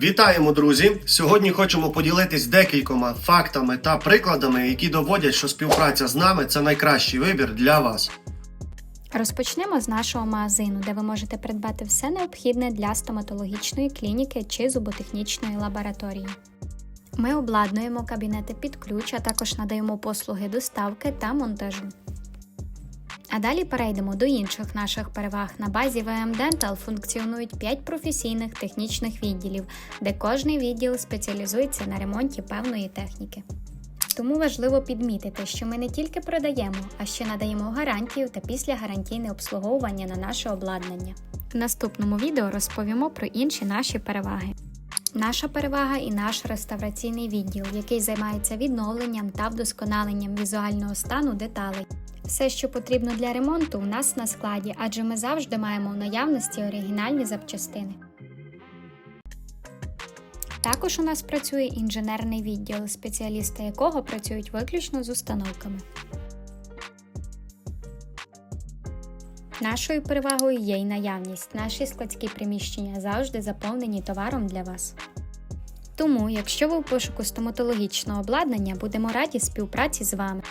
Вітаємо, друзі! Сьогодні хочемо поділитись декількома фактами та прикладами, які доводять, що співпраця з нами це найкращий вибір для вас. Розпочнемо з нашого магазину, де ви можете придбати все необхідне для стоматологічної клініки чи зуботехнічної лабораторії. Ми обладнуємо кабінети під ключ, а також надаємо послуги доставки та монтажу. А далі перейдемо до інших наших переваг. На базі VM Dental функціонують 5 професійних технічних відділів, де кожний відділ спеціалізується на ремонті певної техніки. Тому важливо підмітити, що ми не тільки продаємо, а ще надаємо гарантію та післягарантійне обслуговування на наше обладнання. В наступному відео розповімо про інші наші переваги. Наша перевага і наш реставраційний відділ, який займається відновленням та вдосконаленням візуального стану деталей. Все, що потрібно для ремонту, у нас на складі, адже ми завжди маємо в наявності оригінальні запчастини. Також у нас працює інженерний відділ, спеціалісти якого працюють виключно з установками. Нашою перевагою є й наявність. Наші складські приміщення завжди заповнені товаром для вас. Тому, якщо ви у пошуку стоматологічного обладнання, будемо раді співпраці з вами.